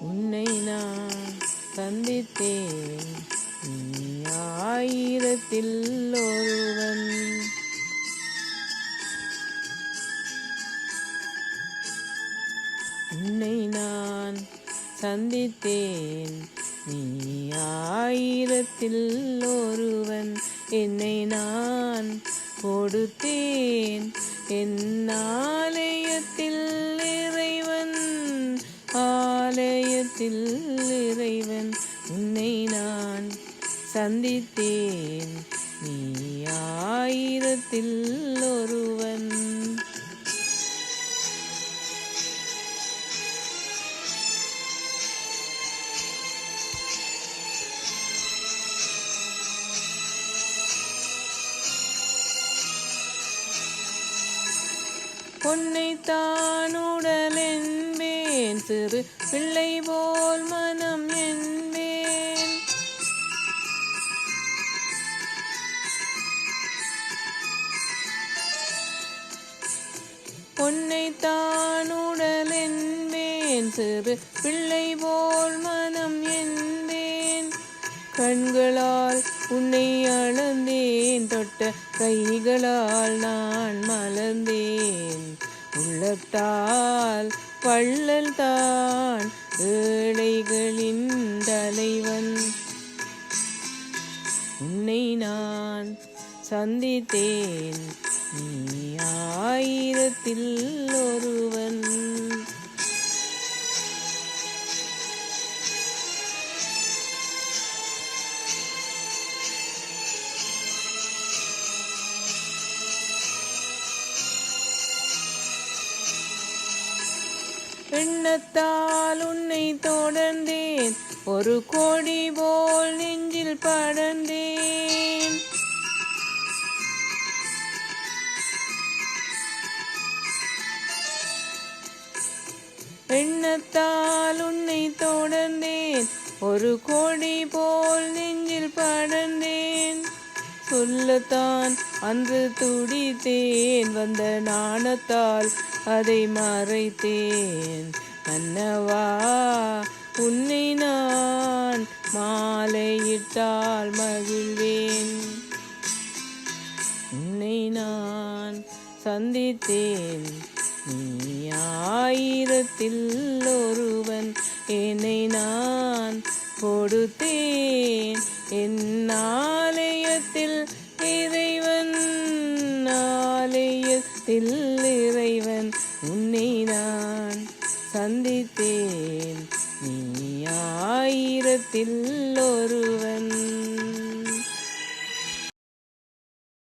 உன்னை நான் சந்தித்தேன். நீ ஆயிரத்தில் ஒருவன். உன்னை நான் சந்தித்தேன். நீ ஆயிரத்தில் ஒருவன். என்னை நான் கொடுத்தேன் என் ஆலயத்தில் இறைவன் ஆலயத்தில் இறைவன் உன்னை நான் சந்தித்தேன். நீ ஆயிரத்தில் ஒருவன். பொன்னை தானுடல் என்பேன் சிறு பிள்ளை போல் மனம் என்பேன். பொன்னை தானுடல் என்பேன் சிறு பிள்ளை போல் மனம் என்பேன் கண்களால் உன்னை அளந்தேன். தொட்ட கைகளால் நான் மலர்ந்தேன். உள்ளத்தால் பள்ளல் தான் ஏழைகளின் தலைவன். உன்னை நான் சந்தித்தேன். நீ ஆயிரத்தில் ஒருவன். எண்ணத்தால் உன்னை தொடர்ந்தேன். ஒரு கோடி போல் நெஞ்சில் படர்ந்தேன். எண்ணத்தால் உன்னை தொடர்ந்தேன். ஒரு கோடி போல் நெஞ்சில் பட சொல்லத்தான் அன்று துடித்தேன் வந்த நாணத்தால் அதை மறைத்தேன். அன்னவா உன்னை நான் மாலையிட்டால் மகிழ்வேன். உன்னை நான் சந்தித்தேன். நீ ஆயிரத்தில் ஒருவன் என்னை நான் கொடுத்தேன் என் ஆலயத்தில் இறைவன் ஆலயத்தில் இறைவன் உன்னை நான் சந்தித்தேன். நீ ஆயிரத்தில் ஒரு